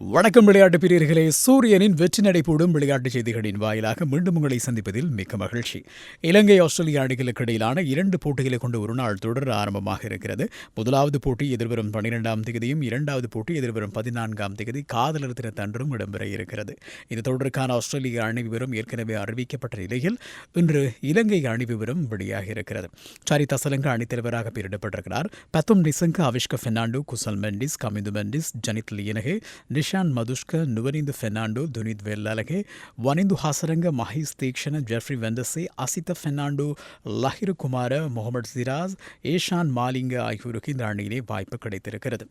வணக்கம் விளையாட்டு பிரியர்களே. சூரியனின் வெற்றி நடைபோடும் விளையாட்டு செய்திகளின் வாயிலாக மீண்டும் உங்களை சந்திப்பதில் மிக்க மகிழ்ச்சி. இலங்கை ஆஸ்திரேலிய அணிகளுக்கு இடையிலான இரண்டு போட்டிகளை கொண்ட ஒரு நாள் தொடர் ஆரம்பமாக இருக்கிறது. முதலாவது போட்டி எதிர்வரும் பன்னிரெண்டாம் தேதியும் இரண்டாவது போட்டி எதிர்வரும் பதினான்காம் தேதி காதலர் தினத்தன்றும் இடம்பெற இருக்கிறது. இந்த தொடருக்கான ஆஸ்திரேலிய அணி விவரம் ஏற்கனவே அறிவிக்கப்பட்ட நிலையில் இன்று இலங்கை அணி விவரம் வெளியாக இருக்கிறது. சரிதா சலங்க அணித்தலைவராக பெயரிடப்பட்டிருக்கிறார். பத்தும் நிசங்க அவிஷ்க பெர்னாண்டோ குசல் மெண்டிஸ் கமிந்து மெண்டிஸ் ஜனித் லியனகே ನಿಶಾನ್ ಮಧುಷ್ಕ ನುವನಿಂದು ಫೆರ್ನಾಂಡೋ ದುನಿತ್ ವೆಲ್ಲಲಗೆ ವನಿಂದು ಹಾಸರಂಗ ಮಹೇಶ್ ತೀಕ್ಷಣ ಜೆಫ್ರಿ ವೆಂದಸೆ ಅಸಿತ ಫೆರ್ನಾಂಡೋ லஹிரு குமார முகமது சிராஸ் ஏஷான் மாலிங்க ஆகியோருக்கு இந்த அணியிலே வாய்ப்பு கிடைத்திருக்கிறது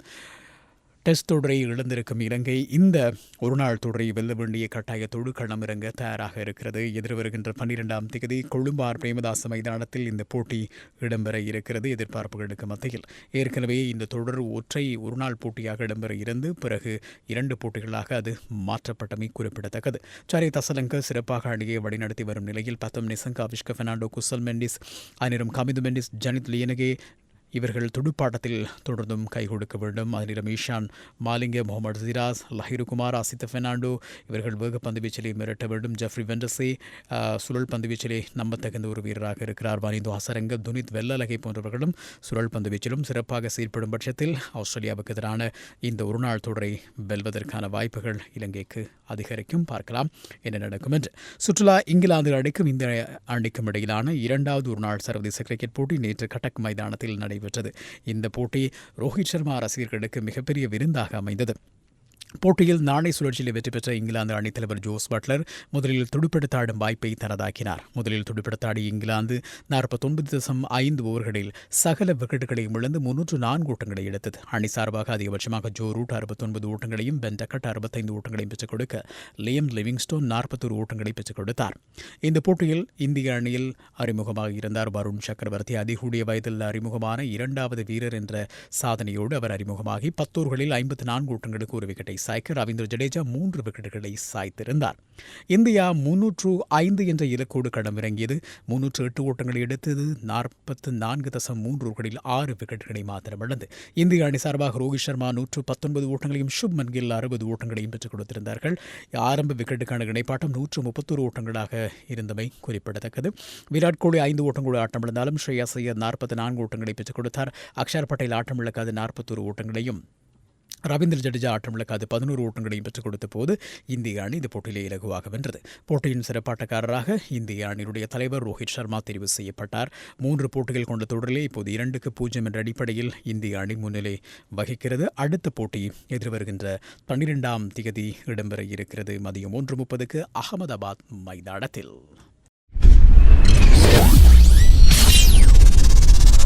டெஸ்ட் தொடரை இழந்திருக்கும் இலங்கை இந்த ஒருநாள் தொடரை வெல்ல வேண்டிய கட்டாயத்தோடு இறங்க தயாராக இருக்கிறது. எதிர்வருகின்ற பன்னிரெண்டாம் தேதி கொழும்பார் பிரேமதாச மைதானத்தில் இந்த போட்டி இடம்பெற இருக்கிறது எதிர்பார்ப்புகளுக்கு மத்தியில். ஏற்கனவே இந்த தொடர் ஒற்றை ஒருநாள் போட்டியாக இடம்பெற இருந்து பிறகு இரண்டு போட்டிகளாக அது மாற்றப்பட்டமை குறிப்பிடத்தக்கது. சாரி தசலங்க சிறப்பாக அணியை வழிநடத்தி வரும் நிலையில் பத்தம் நிசங்கா விஷ்க பெர்னாண்டோ குசல் மெண்டிஸ் அனிரும் கமிது மெண்டிஸ் ஜனித் லியனகே இவர்கள் துடுப்பாட்டத்தில் தொடர்ந்தும் கை கொடுக்க வேண்டும். அதிலும் ஈஷான் மாலிங்க முகமது சிராஸ் லஹிருகுமார் ஆசித்த பெர்னாண்டோ இவர்கள் வேக பந்துவீச்சிலே மிரட்ட வேண்டும். ஜெஃப்ரி வெண்டசி சுழல் பந்துவீச்சலை நம்பத்தகுந்த ஒரு வீரராக இருக்கிறார். வானிந்து அசரங்க துனித் வெள்ளலகை போன்றவர்களும் சுழல் பந்துவீச்சிலும் சிறப்பாக செயல்படும் பட்சத்தில் ஆஸ்திரேலியாவுக்கு எதிரான இந்த ஒருநாள் தொடரை வெல்வதற்கான வாய்ப்புகள் இலங்கைக்கு அதிகரிக்கும். பார்க்கலாம் என்ன நடக்கும் என்று. சுற்றுலா இங்கிலாந்து அணிக்கும் இந்த அணிக்கும் இடையிலான இரண்டாவது ஒருநாள் சர்வதேச கிரிக்கெட் போட்டி நேற்று கட்டக் மைதானத்தில் நடைபெற்றது. நடைபெற்றது இந்த போட்டி ரோஹித் சர்மா ரசிகர்களுக்கு மிகப்பெரிய விருந்தாக அமைந்தது. போட்டியில் நாணய சுழற்சியில் வெற்றி பெற்ற இங்கிலாந்து அணித்தலைவர் ஜோஸ் பட்லர் முதலில் துடுப்படுத்தாடும் வாய்ப்பை தனதாக்கினார். முதலில் துடுப்படுத்தாடிய இங்கிலாந்து நாற்பத்தொன்பது தசம் ஐந்து ஓவர்களில் சகல விக்கெட்டுகளையும் இழந்து முன்னூற்று நான்கு ஓட்டங்களை எடுத்தது. அணி சார்பாக அதிகபட்சமாக ஜோ ரூட் அறுபத்தொன்பது ஓட்டங்களையும் பென் டக்கட் அறுபத்தைந்து ஓட்டங்களையும் பெற்றுக் கொடுக்க லியம் லிவிங்ஸ்டோன் நாற்பத்தொரு ஓட்டங்களை பெற்றுக் கொடுத்தார். இந்த போட்டியில் இந்திய அணியில் அறிமுகமாக இருந்தார் வருண் சக்கரவர்த்தி. அதிகூடிய வயதில் அறிமுகமான இரண்டாவது வீரர் என்ற சாதனையோடு அவர் அறிமுகமாகி பத்தோர்களில் ஐம்பத்தி நான்கு ஓட்டங்களுக்கு ஒரு விக்கெட்டை சாய்க்க ரவீந்திர ஜடேஜா மூன்று விக்கெட்டுகளை சாய்த்திருந்தார். இந்தியா முன்னூற்று ஐந்து என்ற இலக்கோடு களமிறங்கியது. முன்னூற்று எட்டு ஓட்டங்களை எடுத்தது. நாற்பத்து நான்கு தசம் மூன்று ஓவர்களில் ஆறு விக்கெட்டுகளை மாத்திரம் இழந்து இந்திய அணி சார்பாக ரோஹித் சர்மா நூற்று பத்தொன்பது ஓட்டங்களையும் சுப்மன் கில் அறுபது ஓட்டங்களையும் பெற்றுக் கொடுத்திருந்தார்கள். ஆரம்ப விக்கெட்டுக்கான இணைப்பாட்டம் நூற்று முப்பத்தொரு ஓட்டங்களாக இருந்தமை குறிப்பிடத்தக்கது. விராட் கோலி ஐந்து ஓட்டங்களோடு ஆட்டமிழந்தாலும் ஸ்ரேயா சையத் நாற்பத்தி நான்கு ஓட்டங்களை பெற்றுக் கொடுத்தார். அக்ஷர் பட்டேல் ஆட்டமிழக்காது நாற்பத்தொரு ஓட்டங்களையும் ரவீந்திர ஜடேஜா ஆட்டமிழக்காது பதினோரு ஓட்டங்களையும் பெற்றுக் கொடுத்த போது இந்திய அணி இந்த போட்டியிலே இலகுவாக வென்றது. போட்டியின் சிறப்பாட்டக்காரராக இந்திய அணியினுடைய தலைவர் ரோஹித் சர்மா தெரிவு செய்யப்பட்டார். மூன்று போட்டிகள் கொண்ட தொடரிலே இப்போது இரண்டுக்கு பூஜ்ஜியம் என்ற அடிப்படையில் இந்திய அணி முன்னிலை வகிக்கிறது. அடுத்த போட்டி எதிர்வருகின்ற பன்னிரெண்டாம் திகதி இடம்பெற இருக்கிறது. மதியம் மூன்று முப்பதுக்கு அகமதாபாத் மைதானத்தில்.